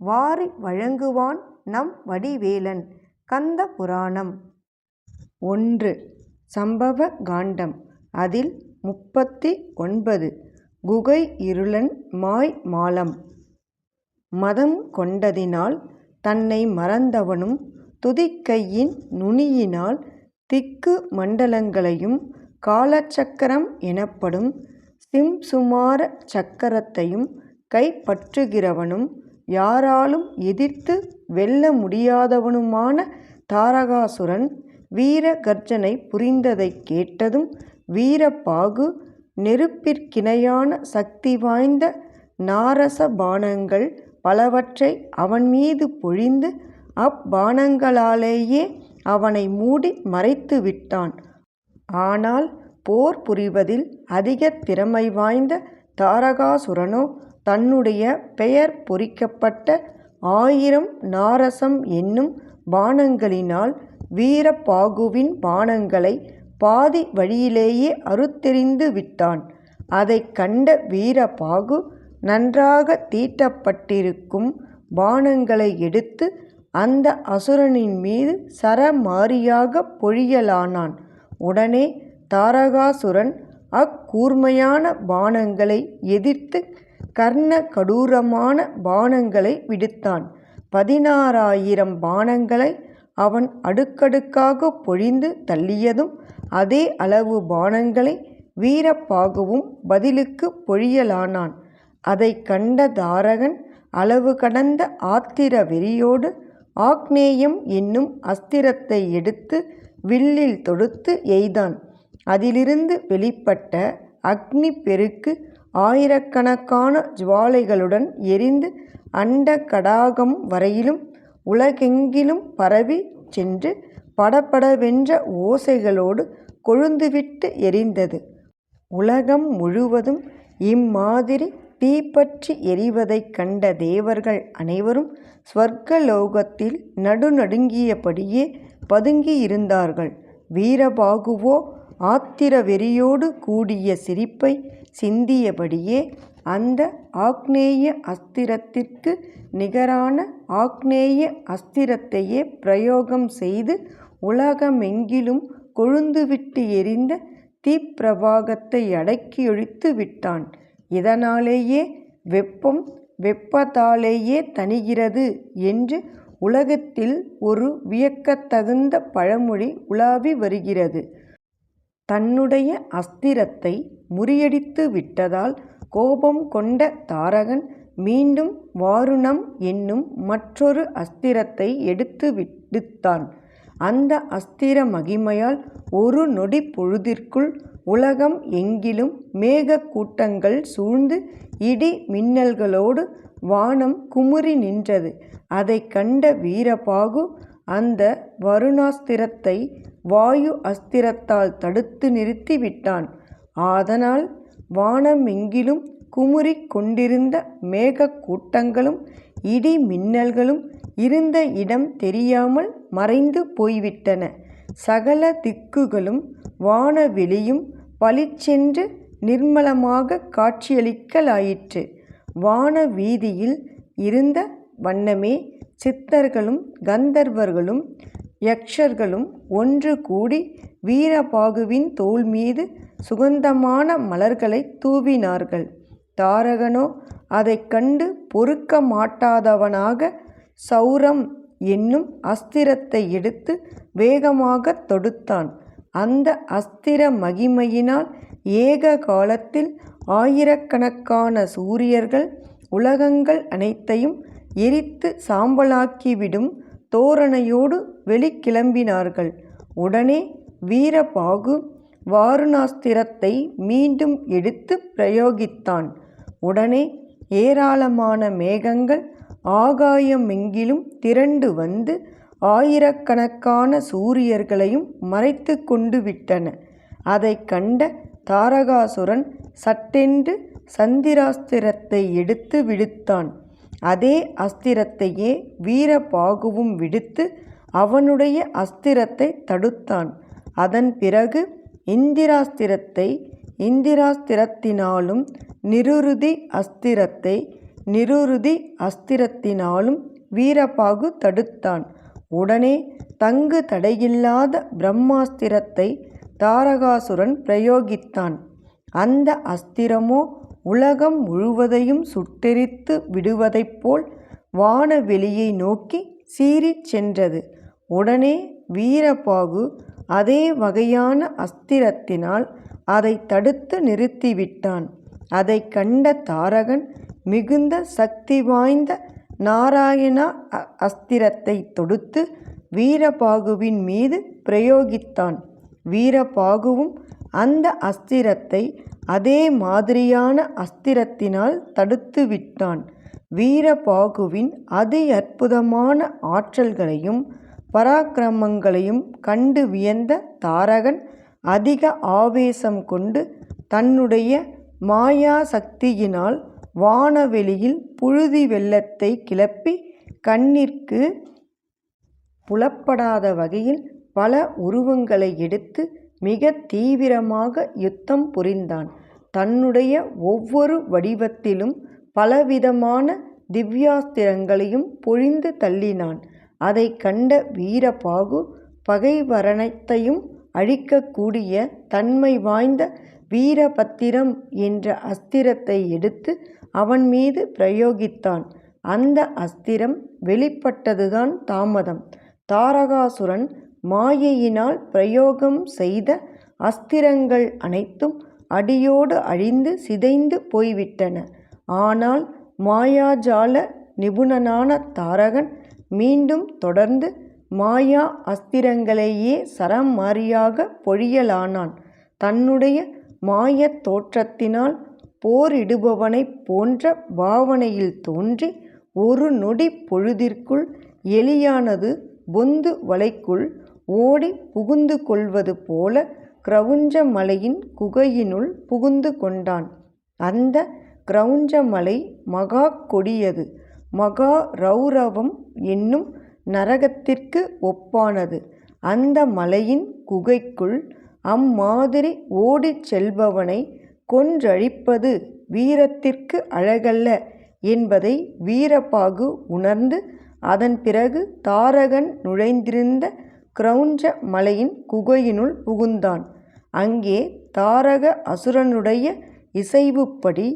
வாரி வழங்குவான் நம் வடிவேலன். கந்த புராணம். ஒன்று. சம்பவ காண்டம். அதில் முப்பத்தி ஒன்பது குகை இருளன் மாய் மாலம். மதம் கொண்டதினால் தன்னை மறந்தவனும் துதிக்கையின் நுனியினால் திக்கு மண்டலங்களையும் காலச்சக்கரம் எனப்படும் சிம்சுமார சக்கரத்தையும் கைப்பற்றுகிறவனும் யாராலும் எதிர்த்து வெல்ல முடியாதவனுமான தாரகாசுரன் வீர கர்ஜனை புரிந்ததைக் கேட்டதும் வீரபாகு நெருப்பிற்கிணையான சக்தி வாய்ந்த நாரச பானங்கள் பலவற்றை அவன் மீது பொழிந்து அப்பானங்களாலேயே அவனை மூடி மறைத்து விட்டான். ஆனால் போர் புரிவதில் அதிக திறமை வாய்ந்த தாரகாசுரனோ தன்னுடைய பெயர் பொறிக்கப்பட்ட ஆயிரம் நாரசம் என்னும் பானங்களினால் வீரபாகுவின் பானங்களை பாதி வழியிலேயே அறுத்தெறிந்து விட்டான். அதை கண்ட வீரபாகு நன்றாக தீட்டப்பட்டிருக்கும் பானங்களை எடுத்து அந்த அசுரனின் மீது சரமாரியாக பொழியலானான். உடனே தாரகாசுரன் அக்கூர்மையான பானங்களை எதிர்த்து கர்ண கடூரமான பாணங்களை விடுத்தான். பதினாறாயிரம் பாணங்களை அவன் அடுக்கடுக்காக பொழிந்து தள்ளியதும் அதே அளவு பாணங்களை வீரப்பாகவும் பதிலுக்கு பொழியலானான். அதைக் கண்ட தாரகன் அளவு கடந்த ஆத்திர வெறியோடு ஆக்னேயம் என்னும் அஸ்திரத்தை எடுத்து வில்லில் தொடுத்து எய்தான். அதிலிருந்து வெளிப்பட்ட அக்னி பெருக்கு ஆயிரக்கணக்கான ஜுவாலைகளுடன் எரிந்து அண்ட கடாகம் வரையிலும் உலகெங்கிலும் பரவிச் சென்று படபடவென்ற ஓசைகளோடு கொழுந்துவிட்டு எரிந்தது. உலகம் முழுவதும் இம்மாதிரி தீப்பற்றி எரிவதைக் கண்ட தேவர்கள் அனைவரும் ஸ்வர்க்கலோகத்தில் நடுநடுங்கியபடியே பதுங்கியிருந்தார்கள். வீரபாகுவோ ஆத்திர வெறியோடு கூடிய சிரிப்பை சிந்தியபடியே அந்த ஆக்னேய அஸ்திரத்திற்கு நிகரான ஆக்னேய அஸ்திரத்தையே பிரயோகம் செய்து உலகமெங்கிலும் கொழுந்துவிட்டு எரிந்த தீப்பிரவாகத்தை அடக்கியொழித்து விட்டான். இதனாலேயே வெப்பம் வெப்பத்தாலேயே தணிகிறது என்று உலகத்தில் ஒரு வியக்கத்தகுந்த பழமொழி உலாவி வருகிறது. தன்னுடைய அஸ்திரத்தை முறியடித்து விட்டதால் கோபம் கொண்ட தாரகன் மீண்டும் வாருணம் என்னும் மற்றொரு அஸ்திரத்தை எடுத்து விடுத்தான். அந்த அஸ்திர மகிமையால் ஒரு நொடி பொழுதிற்குள் உலகம் எங்கிலும் மேகக்கூட்டங்கள் சூழ்ந்து இடி மின்னல்களோடு வானம் குமுறி நின்றது. அதைக் கண்ட வீரபாகு அந்த வருணாஸ்திரத்தை வாயு அஸ்திரத்தால் தடுத்து நிறுத்தி விட்டான். வானமெங்கிலும் குமுறிக் கொண்டிருந்த மேகக் கூட்டங்களும் இடி மின்னல்களும் இருந்த இடம் தெரியாமல் மறைந்து போய்விட்டன. சகல திக்குகளும் வானவெளியும் பளிச்சென்று நிர்மலமாக காட்சியளிக்கலாயிற்று. வான வீதியில் இருந்த வண்ணமே சித்தர்களும் கந்தர்வர்களும் யக்ஷர்களும் ஒன்று கூடி வீரபாகுவின் தோள்மீது சுகந்தமான மலர்களைத் தூவினார்கள். தாரகனோ அதைக் கண்டு பொறுக்க மாட்டாதவனாக சௌரம் என்னும் அஸ்திரத்தை எடுத்து வேகமாகத் தொடுத்தான். அந்த அஸ்திர மகிமையினால் ஏக காலத்தில் ஆயிரக்கணக்கான சூரியர்கள் உலகங்கள் அனைத்தையும் எரித்து சாம்பலாக்கிவிடும் தோரணையோடு வெளிக்கிளம்பினார்கள். உடனே வீரபாகு வாருணாஸ்திரத்தை மீண்டும் எடுத்து பிரயோகித்தான். உடனே ஏராளமான மேகங்கள் ஆகாயமெங்கிலும் திரண்டு வந்து ஆயிரக்கணக்கான சூரியர்களையும் மறைத்து கொண்டு விட்டன. அதை கண்ட தாரகாசுரன் சட்டென்று சந்திராஸ்திரத்தை எடுத்து விடுத்தான். அதே அஸ்திரத்தையே வீரபாகுவும் விடுத்து அவனுடைய அஸ்திரத்தை தடுத்தான். அதன் பிறகு இந்திராஸ்திரத்தை இந்திராஸ்திரத்தினாலும் நிருருதி அஸ்திரத்தை நிருருதி அஸ்திரத்தினாலும் வீரபாகு தடுத்தான். உடனே தங்கு தடையில்லாத பிரம்மாஸ்திரத்தை தாரகாசுரன் பிரயோகித்தான். அந்த அஸ்திரமோ உலகம் முழுவதையும் சுட்டெரித்து விடுவதைப் போல் வானவெளியை நோக்கி சீறிச் சென்றது. உடனே வீரபாகு அதே வகையான அஸ்திரத்தினால் அதை தடுத்து நிறுத்திவிட்டான். அதை கண்ட தாரகன் மிகுந்த சக்தி வாய்ந்த நாராயணா அஸ்திரத்தை தொடுத்து வீரபாகுவின் மீது பிரயோகித்தான். வீரபாகுவும் அந்த அஸ்திரத்தை அதே மாதிரியான அஸ்திரத்தினால் தடுத்து விட்டான். வீரபாகுவின் அதி அற்புதமான ஆற்றல்களையும் பராக்கிரமங்களையும் கண்டு வியந்த தாரகன் அதிக ஆவேசம் கொண்டு தன்னுடைய மாயாசக்தியினால் வானவெளியில் புழுதி வெள்ளத்தை கிளப்பி கண்ணிற்கு புலப்படாத வகையில் பல உருவங்களை எடுத்து மிக தீவிரமாக யுத்தம் புரிந்தான். தன்னுடைய ஒவ்வொரு வடிவத்திலும் பலவிதமான திவ்யாஸ்திரங்களையும் பொழிந்து தள்ளினான். அதை கண்ட வீரபாகு பகைவரனைத்தையும் அழிக்கக்கூடிய தன்மை வாய்ந்த வீரபத்திரம் என்ற அஸ்திரத்தை எடுத்து அவன் மீது பிரயோகித்தான். அந்த அஸ்திரம் வெளிப்பட்டதுதான் தாமதம். தாரகாசுரன் மாயையினால் பிரயோகம் செய்த அஸ்திரங்கள் அனைத்தும் அடியோடு அழிந்து சிதைந்து போய்விட்டன. ஆனால் மாயாஜால நிபுணனான தாரகன் மீண்டும் தொடர்ந்து மாயா அஸ்திரங்களையே சரமாரியாகப் பொழியலானான். தன்னுடைய மாயத் தோற்றத்தினால் போரிடுபவனைப் போன்ற பாவனையில் தோன்றி ஒரு நொடி பொழுதிற்குள் எலியானது பொந்து வலைக்குள் ஓடிப் புகுந்து கொள்வது போல கிரவுஞ்ச மலையின் குகையினுள் புகுந்து கொண்டான். அந்த கிரவுஞ்ச மலை மகாக் கொடியது. மகா ரௌரவம் என்னும் நரகத்திற்கு ஒப்பானது. அந்த மலையின் குகைக்குள் அம்மாதிரி ஓடிச் செல்பவனை கொன்றழிப்பது வீரத்திற்கு அழகல்ல என்பதை வீரபாகு உணர்ந்து அதன் பிறகு தாரகன் நுழைந்திருந்த கிரௌஞ்ச மலையின் குகையினுள் புகுந்தான். அங்கே தாரக அசுரனுடைய இசைவுப்படி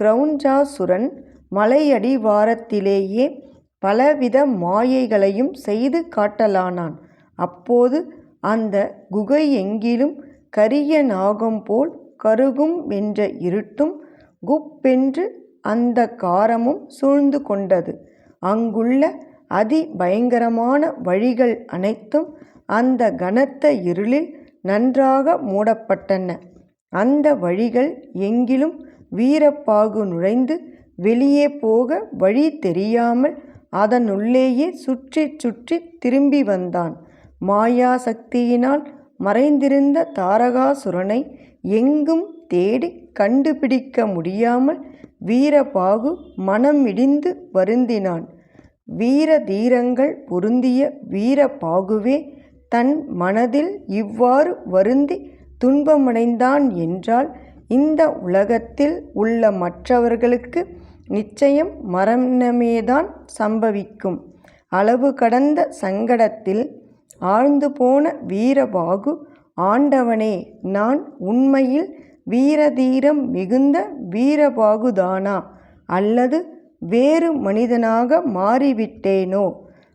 கிரௌஞ்சாசுரன் மலையடி மலையடிவாரத்திலேயே பலவித மாயைகளையும் செய்து காட்டலானான். அப்போது அந்த குகை எங்கிலும் கரிய நாகம்போல் கருகுமென்ற இருட்டும் குப்பென்று அந்த காரமும் சூழ்ந்து கொண்டது. அங்குள்ள அதி பயங்கரமான வழிகள் அனைத்தும் அந்த கனத்த இருளில் நன்றாக மூடப்பட்டன. அந்த வழிகள் எங்கிலும் வீரப்பாகு நுழைந்து வெளியே போக வழி தெரியாமல் அதனுள்ளேயே சுற்றிச் சுற்றி திரும்பி வந்தான். மாயாசக்தியினால் மறைந்திருந்த தாரகாசுரனை எங்கும் தேடி கண்டுபிடிக்க முடியாமல் வீரபாகு மனம் இடிந்து வருந்தினான். வீர தீரங்கள் பொருந்திய வீரபாகுவே தன் மனதில் இவ்வாறு வருந்தி துன்பமடைந்தான் என்றால் இந்த உலகத்தில் உள்ள மற்றவர்களுக்கு நிச்சயம் மரணமேதான் சம்பவிக்கும். அளவு கடந்த சங்கடத்தில் ஆழ்ந்து போன வீரபாகு ஆண்டவனே நான் உண்மையில் வீரதீரம் மிகுந்த வீரபாகுதானா? அல்லது வேறு மனிதனாக மாறிவிட்டேனோ?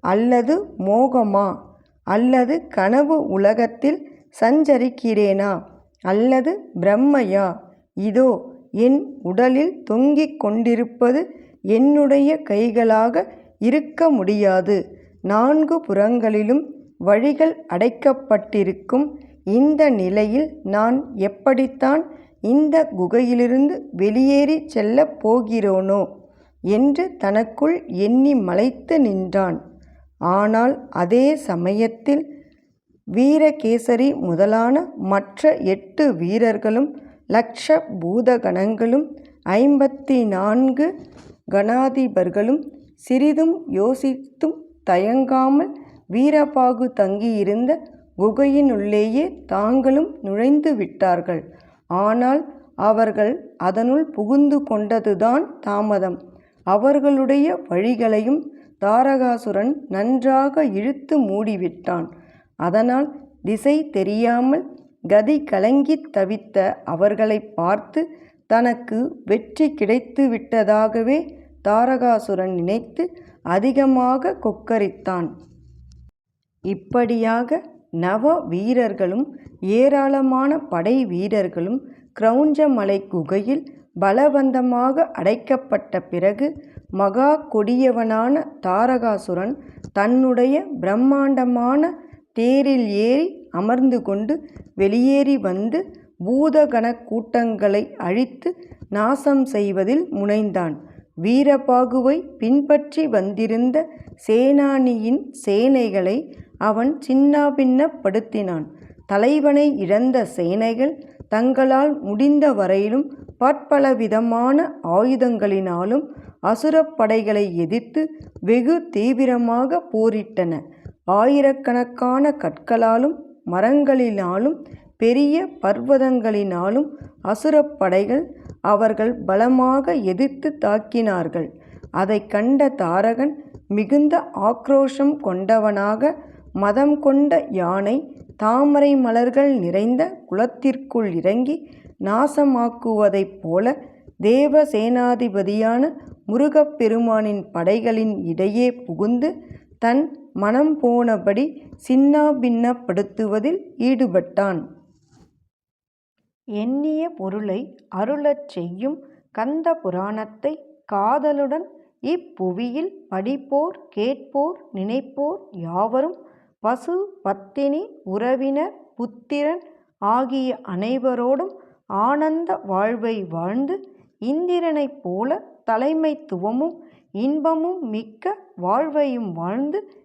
அல்லது மோகமா? அல்லது கனவு உலகத்தில் சஞ்சரிக்கிறேனா? அல்லது பிரம்மையா? இதோ என் உடலில் தொங்கிக் கொண்டிருப்பது என்னுடைய கைகளாக இருக்க முடியாது. நான்கு புறங்களிலும் வழிகள் அடைக்கப்பட்டிருக்கும் இந்த நிலையில் நான் எப்படித்தான் இந்த குகையிலிருந்து வெளியேறிச் செல்லப் போகிறோனோ என்று தனக்குள் எண்ணி மலைத்து நின்றான். ஆனால் அதே சமயத்தில் வீரகேசரி முதலான மற்ற எட்டு வீரர்களும் லக்ஷ பூதகணங்களும் ஐம்பத்தி நான்கு கணாதிபர்களும் சிறிதும் யோசித்தும் தயங்காமல் வீரபாகு தங்கியிருந்த குகையினுள்ளேயே தாங்களும் நுழைந்து விட்டார்கள். ஆனால் அவர்கள் அதனுள் புகுந்து கொண்டதுதான் தாமதம். அவர்களுடைய வழிகளையும் தாரகாசுரன் நன்றாக இழுத்து மூடிவிட்டான். அதனால் திசை தெரியாமல் கதி கலங்கித் தவித்த அவர்களை பார்த்து தனக்கு வெற்றி கிடைத்து விட்டதாகவே தாரகாசுரன் நினைத்து அதிகமாக கொக்கரித்தான். இப்படியாக நவ வீரர்களும் ஏராளமான படை வீரர்களும் கிரௌஞ்சமலை குகையில் பலவந்தமாக அடைக்கப்பட்ட பிறகு மகா கொடியவனான தாரகாசுரன் தன்னுடைய பிரம்மாண்டமான தேரில் ஏறி அமர்ந்து கொண்டு வெளியேறி வந்து பூதகணக் கூட்டங்களை அழித்து நாசம் செய்வதில் முனைந்தான். வீரபாகுவை பின்பற்றி வந்திருந்த சேனானியின் சேனைகளை அவன் சின்னாபின்னப்படுத்தினான். தலைவனை இழந்த சேனைகள் தங்களால் முடிந்த வரையிலும் பற்பலவிதமான ஆயுதங்களினாலும் அசுரப்படைகளை எதிர்த்து வெகு தீவிரமாக போரிட்டன. ஆயிரக்கணக்கான கற்களாலும் மரங்களினாலும் பெரிய பர்வதங்களினாலும் அசுரப் படைகள் அவர்கள் பலமாக எதிர்த்து தாக்கினார்கள். அதைக் கண்ட தாரகன் மிகுந்த ஆக்ரோஷம் கொண்டவனாக மதம் கொண்ட யானை தாமரை மலர்கள் நிறைந்த குளத்திற்குள் இறங்கி நாசமாக்குவதைப் போல தேவ சேனாதிபதியான படைகளின் இடையே புகுந்து தன் மனம் போனபடி சின்னாபின்னப்படுத்துவதில் ஈடுபட்டான். எண்ணிய பொருளை அருளச் செய்யும் கந்த புராணத்தை காதலுடன் இப்புவியில் படிப்போர் கேட்போர் நினைப்போர் யாவரும் பசு பத்தினி உறவினர் புத்திரன் ஆகிய அனைவரோடும் ஆனந்த வாழ்வை வாழ்ந்து இந்திரனைப் போல தலைமைத்துவமும் இன்பமும் மிக்க வாழ்வையும் வாழ்ந்து